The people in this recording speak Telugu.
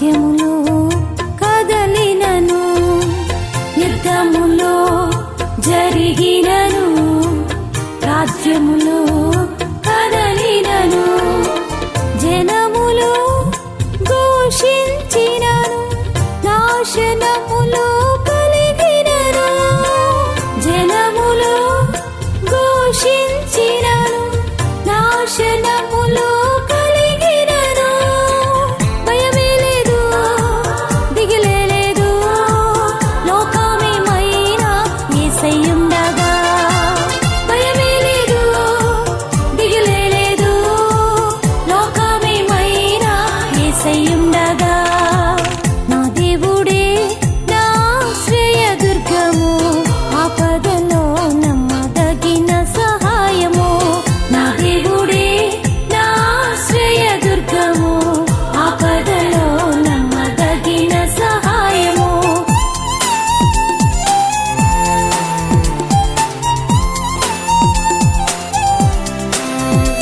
రాజ్యములు కదలినను యుద్ధములో జరిగినను రాజ్యములు కదలినను జనములు ఘోషించినను నాశనములు కలిగినను జనములు ఘోషించినను నాశనములు